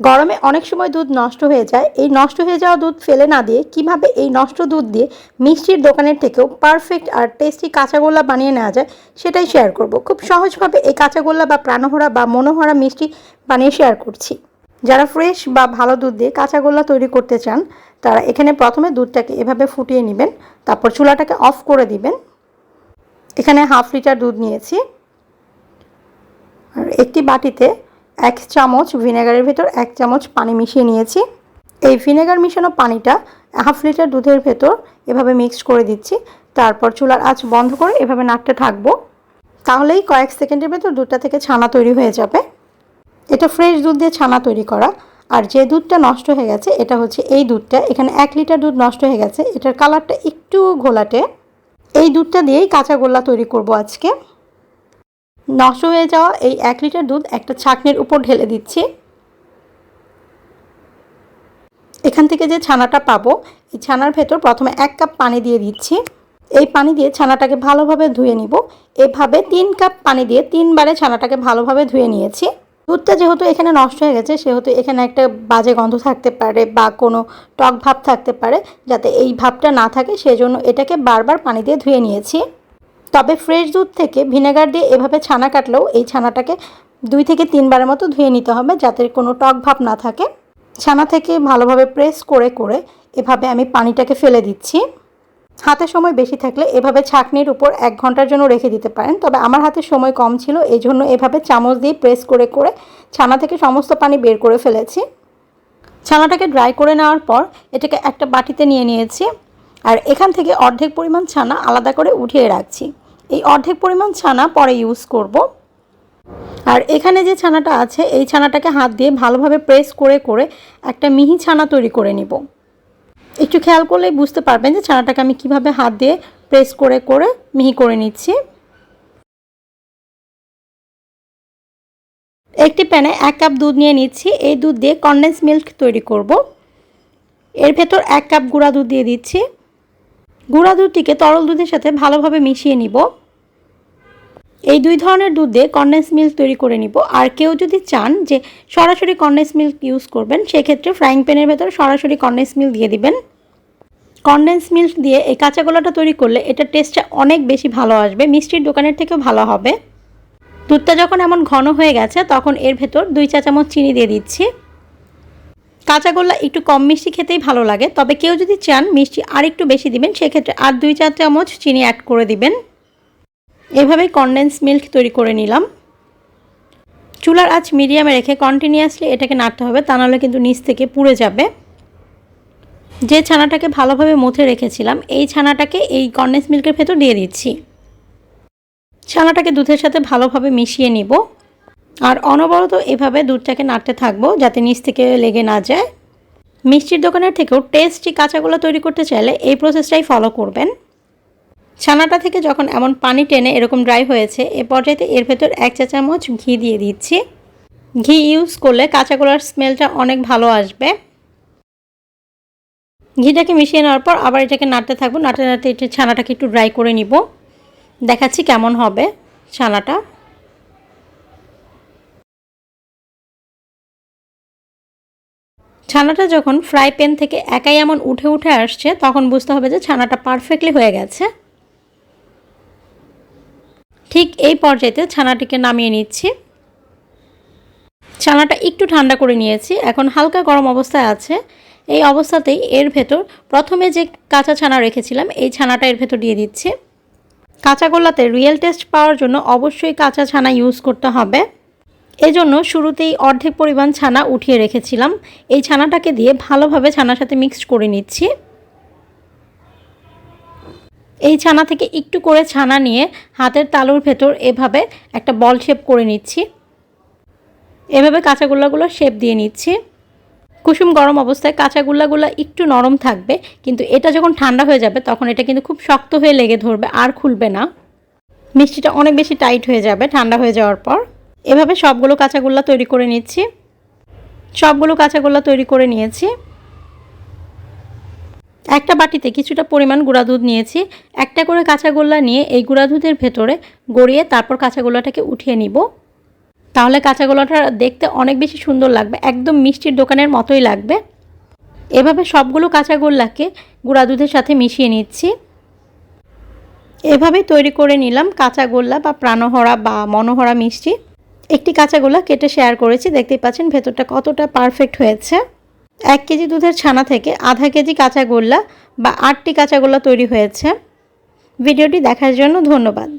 গরমে অনেক সময় দুধ নষ্ট হয়ে যায়। এই নষ্ট হয়ে যাওয়া দুধ ফেলে না দিয়ে কীভাবে এই নষ্ট দুধ দিয়ে মিষ্টির দোকানের থেকেও পারফেক্ট আর টেস্টি কাঁচাগোল্লা বানিয়ে নেওয়া যায় সেটাই শেয়ার করব। খুব সহজভাবে এই কাঁচাগোল্লা বা প্রাণহরা বা মনোহরা মিষ্টি বানিয়ে শেয়ার করছি। যারা ফ্রেশ বা ভালো দুধ দিয়ে কাঁচাগোল্লা তৈরি করতে চান, তারা এখানে প্রথমে দুধটাকে এভাবে ফুটিয়ে নেবেন, তারপর চুলাটাকে অফ করে দিবেন। এখানে হাফ লিটার দুধ নিয়েছি। আর একটি বাটিতে এক চামচ ভিনেগারের ভেতর এক চামচ পানি মিশিয়ে নিয়েছি। এই ভিনেগার মিশানো পানিটা হাফ লিটার দুধের ভেতর এভাবে মিক্সড করে দিচ্ছি। তারপর চুলার আঁচ বন্ধ করে এভাবে নাড়তে থাকব। তাহলেই কয়েক সেকেন্ডের ভেতর দুধটা থেকে ছানা তৈরি হয়ে যাবে। এটা ফ্রেশ দুধ দিয়ে ছানা তৈরি করা। আর যে দুধটা নষ্ট হয়ে গেছে, এটা হচ্ছে এই দুধটা। এখানে এক লিটার দুধ নষ্ট হয়ে গেছে। এটার কালারটা একটু ঘোলাটে। এই দুধটা দিয়েই কাঁচা গোল্লা তৈরি করব আজকে। নষ্ট হয়ে যাওয়া এই এক লিটার দুধ একটা ছাঁকনির উপর ঢেলে দিচ্ছি। এখান থেকে যে ছানাটা পাবো, এই ছানার ভেতর প্রথমে এক কাপ পানি দিয়ে দিচ্ছি। এই পানি দিয়ে ছানাটাকে ভালোভাবে ধুয়ে নিব। এভাবে তিন কাপ পানি দিয়ে তিনবারে ছানাটাকে ভালোভাবে ধুয়ে নিয়েছি। দুধটা যেহেতু এখানে নষ্ট হয়ে গেছে, সেহেতু এখানে একটা বাজে গন্ধ থাকতে পারে বা কোনো টক ভাব থাকতে পারে, যাতে এই ভাবটা না থাকে, সেজন্য এটাকে বারবার পানি দিয়ে ধুয়ে নিয়েছি। তবে ফ্রেশ দুধ থেকে ভিনেগার দিয়ে এভাবে ছানা কাটলেও এই ছানাটাকে দুই থেকে তিনবারের মতো ধুয়ে নিতে হবে যাতে কোনো টক ভাব না থাকে। ছানা থেকে ভালোভাবে প্রেস করে করে এভাবে আমি পানিটাকে ফেলে দিচ্ছি। হাতে সময় বেশি থাকলে এভাবে ছাকনির উপর এক ঘণ্টার জন্য রেখে দিতে পারেন। তবে আমার হাতে সময় কম ছিল এই জন্য এভাবে চামচ দিয়ে প্রেস করে করে ছানা থেকে সমস্ত পানি বের করে ফেলেছি। ছানাটাকে ড্রাই করে নেওয়ার পর এটাকে একটা বাটিতে নিয়ে নিয়েছি। আর এখান থেকে অর্ধেক পরিমাণ ছানা আলাদা করে উঠিয়ে রাখছি। এই অর্ধেক পরিমাণ ছানা পরে ইউজ করব। আর এখানে যে ছানাটা আছে, এই ছানাটাকে হাত দিয়ে ভালোভাবে প্রেস করে করে একটা মিহি ছানা তৈরি করে নিব। একটু খেয়াল করলেই বুঝতে পারবেন যে ছানাটাকে আমি কীভাবে হাত দিয়ে প্রেস করে করে মিহি করে নিচ্ছি। একটি প্যানে এক কাপ দুধ নিয়ে নিচ্ছি। এই দুধ দিয়ে কনডেন্স মিল্ক তৈরি করব। এর ভেতর এক কাপ গুঁড়া দুধ দিয়ে দিচ্ছি। গুঁড়া দুধটিকে তরল দুধের সাথে ভালোভাবে মিশিয়ে নিব। এই দুই ধরনের দুধ দিয়ে কনডেন্স মিল্ক তৈরি করে নিব। আর কেউ যদি চান যে সরাসরি কনডেন্স মিল্ক ইউজ করবেন, সেক্ষেত্রে ফ্রাইং প্যানের ভেতর সরাসরি কনডেন্স মিল্ক দিয়ে দিবেন। কনডেন্স মিল্ক দিয়ে এই কাঁচা গোলাটা তৈরি করলে এটার টেস্টটা অনেক বেশি ভালো আসবে, মিষ্টির দোকানের থেকেও ভালো হবে। দুধটা যখন এমন ঘন হয়ে গেছে, তখন এর ভেতর দুই চা চামচ চিনি দিয়ে দিচ্ছি। কাঁচাগোল্লা একটু কম মিষ্টি খেতেই ভালো লাগে। তবে কেউ যদি চান মিষ্টি আর একটু বেশি দিবেন, সেক্ষেত্রে আর দুই চা চামচ চিনি অ্যাড করে দিবেন। এভাবেই কনডেন্স মিল্ক তৈরি করে নিলাম। চুলার আঁচ মিডিয়ামে রেখে কন্টিনিউয়াসলি এটাকে নাড়তে হবে, তা নাহলে কিন্তু নিচ থেকে পুড়ে যাবে। যে ছানাটাকে ভালোভাবে মুথে রেখেছিলাম, এই ছানাটাকে এই কনডেন্স মিল্কের ভেতর দিয়ে দিচ্ছি। ছানাটাকে দুধের সাথে ভালোভাবে মিশিয়ে নিব। আর অনবরত এভাবে দুধটাকে নাড়তে থাকব যাতে নিচ থেকে লেগে না যায়। মিষ্টির দোকানের থেকেও টেস্টি কাঁচাগোলা তৈরি করতে চাইলে এই প্রসেসটাই ফলো করবেন। ছানাটা থেকে যখন এমন পানি টেনে এরকম ড্রাই হয়েছে, এ পর্যায়ে এর ভেতর এক চা চামচ ঘি দিয়ে দিচ্ছি। ঘি ইউজ করলে কাঁচাগোলার স্মেলটা অনেক ভালো আসবে। ঘিটাকে মিশিয়ে নেওয়ার পর আবার এটাকে নাড়তে থাকব। নাড়তে নাড়তে এটা ছানাটাকে একটু ড্রাই করে নিব। দেখাচ্ছি কেমন হবে ছানাটা। ছানাটা যখন ফ্রাই প্যান থেকে একাই এমন উঠে উঠে আসছে, তখন বুঝতে হবে যে ছানাটা পারফেক্টলি হয়ে গেছে। ঠিক এই পর্যায়েতে ছানাটিকে নামিয়ে নিচ্ছি। ছানাটা একটু ঠান্ডা করে নিয়েছি, এখন হালকা গরম অবস্থায় আছে। এই অবস্থাতেই এর ভেতর প্রথমে যে কাঁচা ছানা রেখেছিলাম, এই ছানাটা এর ভেতর দিয়ে দিচ্ছি। কাঁচা গোল্লাতে রিয়েল টেস্ট পাওয়ার জন্য অবশ্যই কাঁচা ছানা ইউজ করতে হবে। এজন্য শুরুতেই অর্ধেক পরিমাণ ছানা উঠিয়ে রেখেছিলাম। এই ছানাটাকে দিয়ে ভালোভাবে ছানার সাথে মিক্সড করে নিচ্ছি। এই ছানা থেকে একটু করে ছানা নিয়ে হাতের তালুর ভেতর এভাবে একটা বল শেপ করে নিচ্ছি। এভাবে কাঁচাগোল্লাগুলো শেপ দিয়ে নিচ্ছি। কুসুম গরম অবস্থায় কাঁচাগোল্লাগুলো একটু নরম থাকবে, কিন্তু এটা যখন ঠান্ডা হয়ে যাবে তখন এটা কিন্তু খুব শক্ত হয়ে লেগে ধরবে, আর খুলবে না। মিষ্টিটা অনেক বেশি টাইট হয়ে যাবে ঠান্ডা হয়ে যাওয়ার পর। এভাবে সবগুলো কাঁচাগোল্লা তৈরি করে নিচ্ছি। সবগুলো কাঁচাগোল্লা তৈরি করে নিয়েছি। একটা বাটিতে কিছুটা পরিমাণ গুঁড়া দুধ নিয়েছি। একটা করে কাঁচাগোল্লা নিয়ে এই গুঁড়া দুধের ভেতরে গড়িয়ে তারপর কাঁচাগোল্লাটাকে উঠিয়ে নিব। তাহলে কাঁচাগোলাটা দেখতে অনেক বেশি সুন্দর লাগবে, একদম মিষ্টির দোকানের মতোই লাগবে। এভাবে সবগুলো কাঁচাগোল্লাকে গুঁড়া দুধের সাথে মিশিয়ে নিচ্ছি। এভাবেই তৈরি করে নিলাম কাঁচাগোল্লা বা প্রাণহরা বা মনোহরা মিষ্টি। একটি কাঁচা গোলা কেটে শেয়ার করেছি, দেখতেই পাচ্ছেন ভেতরটা কতটা পারফেক্ট হয়েছে। এক কেজি দুধের ছানা থেকে আধা কেজি কাঁচা গোল্লা বা আটটি কাঁচা কাঁচাগোল্লা তৈরি হয়েছে। ভিডিওটি দেখার জন্য ধন্যবাদ।